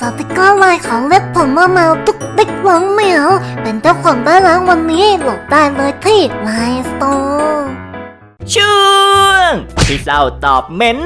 สติกเกอร์ลายของเล็บผมว่าแมวตุ๊กติ๊กหวังเหมียว เป็นเจ้าของได้แล้ววันนี้โหลดได้เลยที่ไลน์สโตร์ช่วงพี่เศร้าตอบเม้น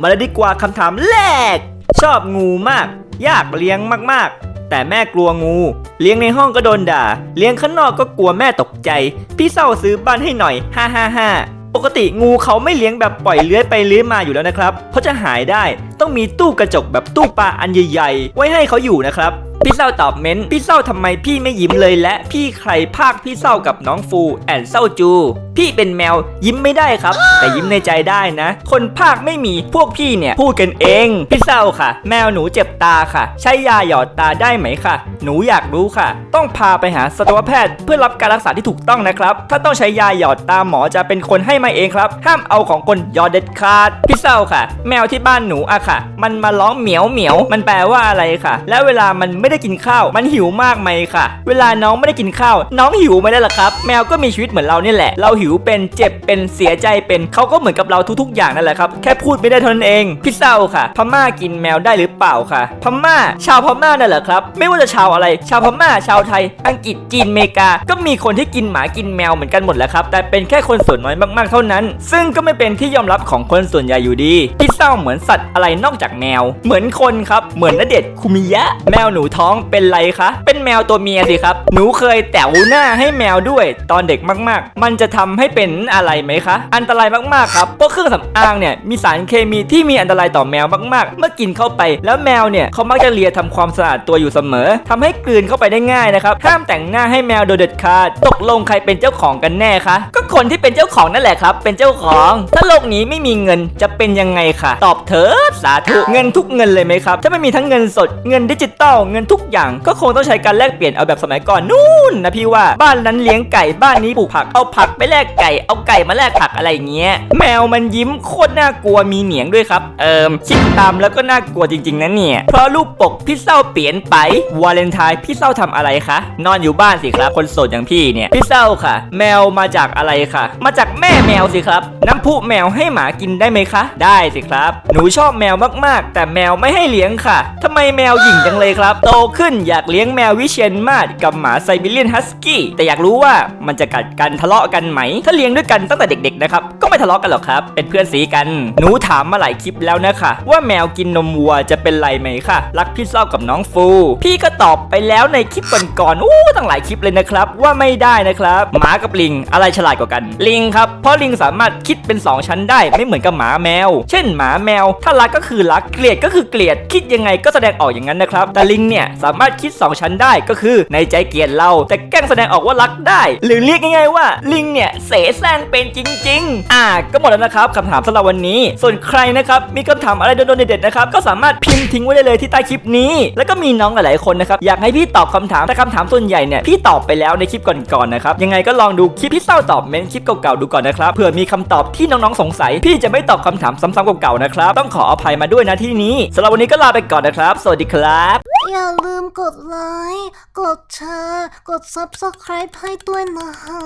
มาเลยดีกว่าคำถามแรก ชอบงูมาก อยากเลี้ยงมากๆ แต่แม่กลัวงู เลี้ยงในห้องก็โดนด่า เลี้ยงข้างนอกก็กลัวแม่ตกใจ พี่เศร้าซื้อบ้านให้หน่อย ฮ่าฮ่าฮ่า ปกติงูเขาไม่เลี้ยงแบบปล่อยเลื้อยไปเลื้อยมาอยู่แล้วนะครับ เพราะจะหายได้ต้องมีตู้กระจกแบบตู้ปลาอันใหญ่ๆ ไว้ให้เขาอยู่นะครับ พี่เศร้าตอบเม้นพี่เศร้าทำไมพี่ไม่ยิ้มเลยและพี่ใครภาคพี่เศร้ากับน้องฟูแอนเศร้าจู พี่เป็นแมวยิ้มไม่ได้ครับ แต่ยิ้มในใจได้นะ คนภาคไม่มีพวกพี่เนี่ย พูดกันเอง พี่เศร้าค่ะ แมวหนูเจ็บตาค่ะ ใช้ยาหยอดตาได้ไหมค่ะ หนูอยากรู้ค่ะ ต้องพาไปหาสัตวแพทย์เพื่อรับการรักษาที่ถูกต้องนะครับ ถ้าต้องใช้ยาหยอดตาหมอจะเป็นคนให้มาเองครับ ห้ามเอาของคนหยอดเด็ดขาดพี่เศร้าค่ะ แมวที่บ้านหนูอะค่ะ มันมาร้องเหมียวเหมียวมันแปลว่าอะไรค่ะ และเวลามันไม่ได้ได้กินข้าว มันหิวมากไหมค่ะ เวลาน้องไม่ได้กินข้าว น้องหิวไหมได้ล่ะครับ แมวก็มีชีวิตเหมือนเราเนี่ยแหละ เราหิวเป็นเจ็บเป็นเสียใจเป็นเขาก็เหมือนกับเราทุกๆ อย่างนั่นแหละครับ แค่พูดไม่ได้เท่านั้นเองพี่เศร้าค่ะ พม่ากินแมวได้หรือเปล่าค่ะ พม่า ชาวพม่านั่นแหละครับ ไม่ว่าจะชาวอะไร ชาวพม่า ชาวไทย อังกฤษ จีน เมกา ก็มีคนที่กินหมา กินแมวเหมือนกันหมดแหละครับ แต่เป็นแค่คนส่วนน้อยมากๆ เท่านั้น ซึ่งก็ไม่เป็นที่ยอมรับของคนส่วนใหญ่อยู่ดีพี่เศร้าเหมือนสัตว์อะไรนอกจากแมว เหมือนคนครับ เหมือนนเดชน์คุมิยะ แมวหนูทองเป็นไรคะ เป็นแมวตัวเมียสิครับ หนูเคยแต๋วหน้าให้แมวด้วย ตอนเด็กมากๆ มันจะทำให้เป็นอะไรไหมคะ อันตรายมากๆครับ เพราะเครื่องสำอางเนี่ยมีสารเคมีที่มีอันตรายต่อแมวมากๆ เมื่อกินเข้าไป แล้วแมวเนี่ยเขามักจะเลียทำความสะอาดตัวอยู่เสมอทำให้กลืนเข้าไปได้ง่ายนะครับ ห้ามแต่งหน้าให้แมวโดยเด็ดขาด ตกลงใครเป็นเจ้าของกันแน่คะ ก็คนที่เป็นเจ้าของนั่นแหละครับ เป็นเจ้าของ ถ้าโลกนี้ไม่มีเงินจะเป็นยังไงคะตอบเถิดสาธุ เงินทุกเงินเลยไหมครับ ถ้าไม่มีทั้งเงินสด เงินดิจิตอล เงินทุกอย่างก็คงต้องใช้การแลกเปลี่ยนเอาแบบสมัยก่อนนู่นนะพี่ว่าบ้านนั้นเลี้ยงไก่บ้านนี้ปลูกผักเอาผักไปแลกไก่เอาไก่มาแลกผักอะไรอย่างเงี้ย แมวมันยิ้มโคตรน่ากลัวมีเหนียงด้วยครับ เอิมคิดตามแล้วก็น่ากลัวจริงๆนะเนี่ยเพราะรูปปกพี่เศร้าเปลี่ยนไปวาเลนไทน์พี่เศร้าทำอะไรคะนอนอยู่บ้านสิครับ คนโสดอย่างพี่เนี่ยพี่เศร้าค่ะ แมวมาจากอะไรคะมาจากแม่แมวสิครับ น้ำพุแมวให้หมากินได้ไหมคะ ได้สิครับ หนูชอบแมวมากๆ แต่แมวไม่ให้เลี้ยงค่ะทำไมแมวหยิ่งจังเลยครับโตขึ้นอยากเลี้ยงแมววิเชียนมาศกับหมาไซบีเรียนฮัสกี้แต่อยากรู้ว่ามันจะกัดกันทะเลาะกันไหม ถ้าเลี้ยงด้วยกันตั้งแต่เด็กๆนะครับก็ไม่ทะเลาะกันหรอกครับ เป็นเพื่อนสีกัน หนูถามมาหลายคลิปแล้วนะคะว่าแมวกินนมวัวจะเป็นไรไหมคะรักพี่เศร้ากับน้องฟู พี่ก็ตอบไปแล้วในคลิปก่อนๆอู้ตั้งหลายคลิปเลยนะครับ ว่าไม่ได้นะครับหมากับลิงอะไรฉลาดกว่ากัน ลิงครับเพราะลิงสามารถคิดเป็น 2 ชั้นได้ไม่เหมือนกับหมาแมว เช่นหมาแมว ถ้ารักก็คือรักเกลียดก็คือเกลียด คิดยังไงก็แสดงออกอย่างนั้นนะครับแต่ลิงเนี่ยสามารถคิด 2 ชั้นได้ก็คือในใจเกลียดเรา แต่แกล้งแสดงออกว่ารักได้ หรือเรียกง่ายๆว่าลิงเนี่ยเสแสร้งเป็นจริง ๆ อ่า ก็หมดแล้วนะครับคำถามสำหรับวันนี้ ส่วนใครนะครับมีคำถามอะไรโดนๆเด็ดๆนะครับก็สามารถพิมพ์ทิ้งไว้ได้เลยที่ใต้คลิปนี้ แล้วก็มีน้องหลายๆคนนะครับอยากให้พี่ตอบคำถามแต่คำถามส่วนใหญ่เนี่ยพี่ตอบไปแล้วในคลิปก่อนๆนะครับยังไงก็ลองดูคลิปพี่เศร้าตอบเมนคลิปเก่าๆดูก่อนนะครับเผื่อมีคำตอบที่น้องๆสงสัย พี่จะไม่ตอบคำถามซ้ำๆเก่าๆนะครับต้องขออภัยมาด้วยนะที่นี้สำหรับวันนี้ก็ลาไปก่อนนะครับ สวัสดีครับ อย่าลืมกดไลค์ กดแชร์ กด Subscribe ให้ด้วยนะฮะ